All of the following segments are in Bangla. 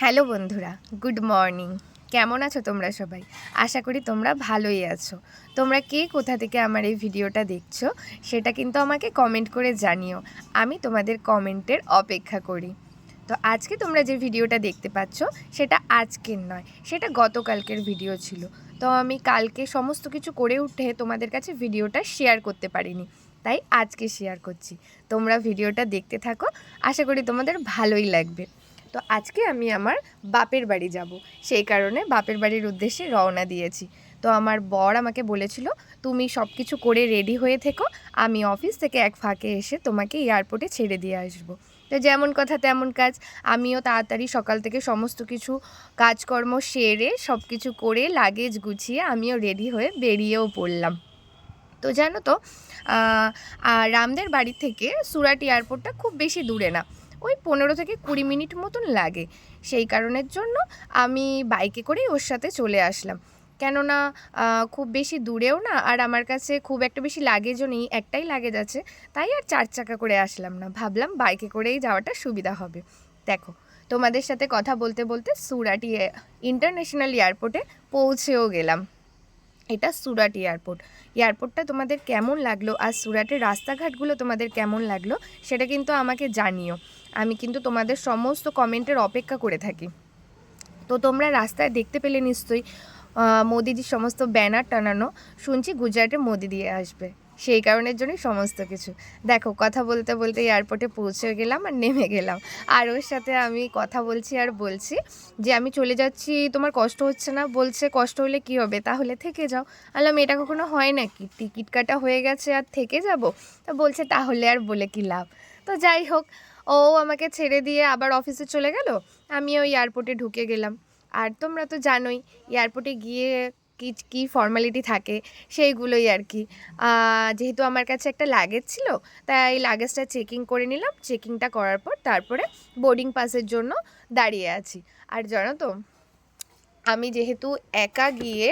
হ্যালো বন্ধুরা, গুড মর্নিং। কেমন আছো তোমরা সবাই? আশা করি তোমরা ভালোই আছো। তোমরা কে কোথা থেকে আমার এই ভিডিওটা দেখছ, সেটা কিন্তু আমাকে কমেন্ট করে জানিও। আমি তোমাদের কমেন্টের অপেক্ষা করি। তো আজকে তোমরা যে ভিডিওটা দেখতে পাচ্ছ, সেটা আজকের নয়, সেটা গতকালকের ভিডিও ছিল। তো আমি কালকে সমস্ত কিছু করে উঠে তোমাদের কাছে ভিডিওটা শেয়ার করতে পারিনি, তাই আজকে শেয়ার করছি। তোমরা ভিডিওটা দেখতে থাকো, আশা করি তোমাদের ভালোই লাগবে। তো আজকে আমি আমার বাপের বাড়ি যাব। সেই কারণে বাপের বাড়ির উদ্দেশ্যে রওনা দিয়েছি। তো আমার বর আমাকে বলেছিল, তুমি সব কিছু করে রেডি হয়ে থেকো। আমি অফিস থেকে এক ফাঁকে এসে তোমাকে এয়ারপোর্টে ছেড়ে দিয়ে আসব। তো যেমন কথা তেমন কাজ। আমিও তাড়াতাড়ি সকাল থেকে সমস্ত কিছু কাজকর্ম সেরে সব কিছু করে লাগেজ গুছিয়ে আমিও রেডি হয়ে বেরিয়েও পড়লাম। তো জানো তো রামদের বাড়ি থেকে সুরাট এয়ারপোর্টটা খুব বেশি দূরে না। ওই পনেরো থেকে কুড়ি মিনিট মতন লাগে। সেই কারণের জন্য আমি বাইকে করেই ওর সাথে চলে আসলাম। কেননা খুব বেশি দূরেও না আর আমার কাছে খুব একটা বেশি লাগেজও নেই, একটাই লাগেজ আছে। তাই আর চার চাকা করে আসলাম না। ভাবলাম বাইকে করেই যাওয়াটা সুবিধা হবে। দেখো, তোমাদের সাথে কথা বলতে বলতে সুরাট ইন্টারন্যাশনাল এয়ারপোর্টে পৌঁছেও গেলাম। এটা সুরাট এয়ারপোর্ট। এয়ারপোর্টটা তোমাদের কেমন লাগল আর সুরাটের রাস্তাঘাটগুলো তোমাদের কেমন লাগল, সেটা কিন্তু আমাকে জানিও। আমি কিন্তু তোমাদের সমস্ত কমেন্টের অপেক্ষা করে থাকি। তো তোমরা রাস্তায় দেখতে পেলে নিশ্চয়ই মোদিজির সমস্ত ব্যানার টানানো, শুনছি গুজরাটে মোদি দিয়ে আসবে। সেই কারণের জন্যই সমস্ত কিছু। দেখো, কথা বলতে বলতে এয়ারপোর্টে পৌঁছে গেলাম আর নেমে গেলাম। আর ওর সাথে আমি কথা বলছি আর বলছি যে আমি চলে যাচ্ছি, তোমার কষ্ট হচ্ছে না? বলছে, কষ্ট হলে কি হবে? তাহলে থেকে যাও। আলাম, এটা কখনো হয় নাকি? টিকিট কাটা হয়ে গেছে, আর থেকে যাব? তা বলছে, তাহলে আর বলে কি লাভ? তো যাই হোক ও আমাকে ছেড়ে দিয়ে আবার অফিসে চলে গেল? আমি ওই এয়ারপোর্টে ঢুকে গেলাম। আর তোমরা তো জানোই এয়ারপোর্টে গিয়ে কী কী ফর্মালিটি থাকে, সেইগুলোই আর কি। যেহেতু আমার কাছে একটা লাগেজ ছিল, তাই লাগেজটা চেকিং করে নিলাম। চেকিংটা করার পর তারপরে বোর্ডিং পাসের জন্য দাঁড়িয়ে আছি। আর জানো তো আমি যেহেতু একা গিয়ে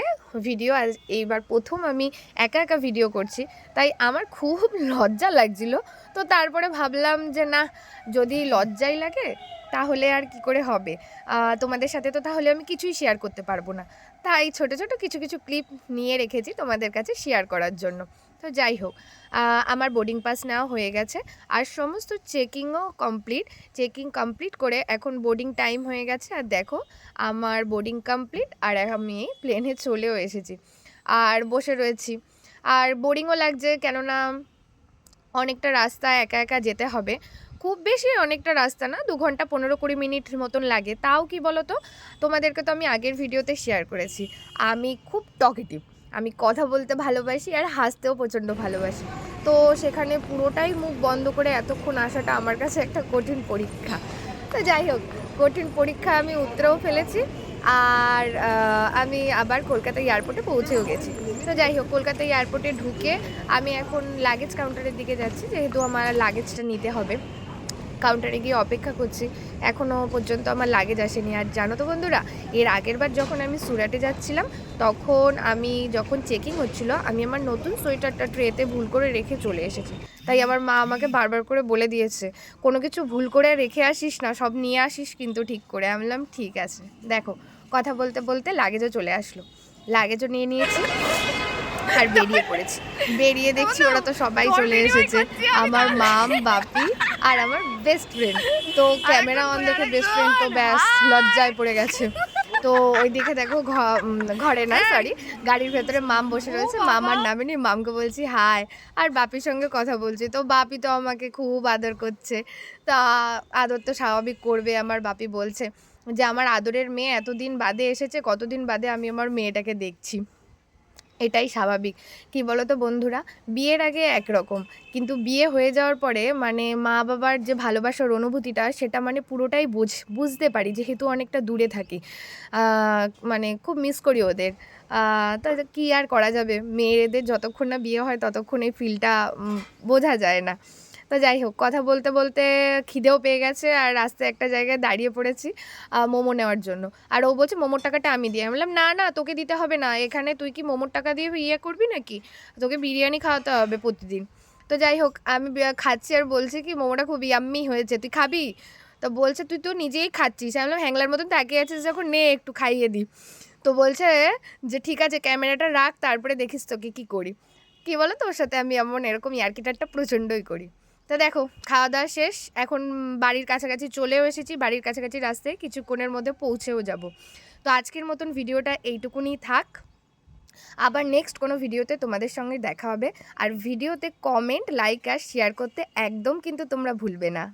ভিডিও আজ এইবার প্রথম আমি একা একা ভিডিও করছি, তাই আমার খুব লজ্জা লাগছিল। তো তারপরে ভাবলাম যে না, যদি লজ্জাই লাগে, তাহলে আর কি করে হবে? তোমাদের সাথে তো তাহলে আমি কিছুই শেয়ার করতে পারব না। তাই ছোট ছোট কিছু কিছু ক্লিপ নিয়ে রেখেছি তোমাদের কাছে শেয়ার করার জন্য। তো যাই হোক আমার বোর্ডিং পাস নেওয়া হয়ে গেছে। আর সমস্ত চেকিংও কমপ্লিট চেকিং কমপ্লিট করে এখন বোর্ডিং টাইম হয়ে গেছে। আর দেখো, আমার বোর্ডিং কমপ্লিট আর আমি প্লেনে চলেও এসেছি। আর বসে রয়েছি। আর বোরিংও লাগছে কেননা অনেকটা রাস্তা একা একা যেতে হবে। খুব বেশি অনেকটা রাস্তা না, দু ঘণ্টা পনেরো কুড়ি মিনিট মতন লাগে। তাও কি বলো তো তোমাদেরকে তো আমি আগের ভিডিওতে শেয়ার করেছি। আমি খুব টকেটিভ আমি কথা বলতে ভালোবাসি আর হাসতেও প্রচণ্ড ভালোবাসি। তো সেখানে পুরোটাই মুখ বন্ধ করে এতক্ষণ আসাটা আমার কাছে একটা কঠিন পরীক্ষা। তো যাই হোক, কঠিন পরীক্ষা আমি উত্তরেও ফেলেছি আর আমি আবার কলকাতা এয়ারপোর্টে পৌঁছেও গেছি। তো যাই হোক, কলকাতা এয়ারপোর্টে ঢুকে আমি এখন লাগেজ কাউন্টারের দিকে যাচ্ছি, যেহেতু আমার লাগেজটা নিতে হবে। কাউন্টারে গিয়ে অপেক্ষা করছি। এখনও পর্যন্ত আমার লাগেজ আসেনি। আর জানো তো বন্ধুরা, এর আগের বার যখন আমি সুরাটে যাচ্ছিলাম, তখন আমি যখন চেকিং হচ্ছিল, আমি আমার নতুন সোয়েটারটা ট্রেতে ভুল করে রেখে চলে এসেছি। তাই আমার মা আমাকে বারবার করে বলে দিয়েছে, কোনো কিছু ভুল করে রেখে আসিস না, সব নিয়ে আসিস কিন্তু ঠিক করে। আমি বললাম, ঠিক আছে। দেখো, কথা বলতে বলতে লাগেজও চলে আসলো। লাগেজও নিয়ে নিয়েছি। আর বেরিয়ে পড়েছি। বেরিয়ে দেখছি ওরা তো সবাই চলে এসেছে। আমার মাম বাপি আর আমার বেস্ট ফ্রেন্ড তো ক্যামেরা অন দেখে বেস্ট ফ্রেন্ড তো ব্যাস লজ্জায় পড়ে গেছে। তো ওইদিকে দেখো ঘরে না সরি গাড়ির ভেতরে মাম বসে রয়েছে। মামার নামে নিয়ে মামকে বলছি হাই আর বাপির সঙ্গে কথা বলছি। তো বাপি তো আমাকে খুব আদর করছে। তা আদর তো স্বাভাবিক করবে আমার বাপি বলছে যে আমার আদরের মেয়ে এতদিন বাদে এসেছে কতদিন বাদে আমি আমার মেয়েটাকে দেখছি। এটাই স্বাভাবিক। কি বলো তো বন্ধুরা? বিয়ের আগে একরকম। কিন্তু বিয়ে হয়ে যাওয়ার পরে মানে মা বাবার যে ভালোবাসার অনুভূতিটা, সেটা মানে পুরোটাই বুঝ, বুঝতে পারি যেহেতু অনেকটা দূরে থাকি। মানে খুব মিস করি ওদের। তো কী আর করা যাবে? মেয়েদের যতক্ষণ না বিয়ে হয়, ততক্ষণ এই ফিলটা বোঝা যায় না। তো যাই হোক, কথা বলতে বলতে খিদেও পেয়ে গেছে আর রাস্তায় একটা জায়গায় দাঁড়িয়ে পড়েছি মোমো নেওয়ার জন্য। আর ও বলছে, মোমোর টাকাটা আমি দিই আমি বললাম, না না, তোকে দিতে হবে না। এখানে তুই কি মোমোর টাকা দিয়ে ইয়ে করবি নাকি? তোকে বিরিয়ানি খাওয়াতে হবে প্রতিদিন। তো যাই হোক, আমি খাচ্ছি আর বলছি কি, মোমোটা খুব ইয়াম্মি হয়েছে, তুই খাবি? তো তো বলছে, তুই তো নিজেই খাচ্ছিস। আমি বললাম, হ্যাংলার মতন তাকিয়ে আছিস যখন, নে, একটু খাইয়ে দিই তো বলছে যে, ঠিক আছে, ক্যামেরাটা রাখ, তারপরে দেখিস তোকে কী করি। কী বলো তোর সাথে? আমি এমন এরকম ইয়ার্কিটারটা প্রচণ্ডই করি। তো দেখো খাওয়া দাওয়া শেষ। এখন বাড়ির কাছাকাছি চলেও এসেছি, বাড়ির কাছাকাছি রাস্তায় কিছুক্ষণের মধ্যে পৌঁছেও যাব। তো আজকের মতন ভিডিওটা এইটুকুনি থাক। আবার নেক্সট কোনো ভিডিওতে তোমাদের সঙ্গে দেখা হবে। আর ভিডিওতে কমেন্ট লাইক আর শেয়ার করতে একদম কিন্তু তোমরা ভুলবে না।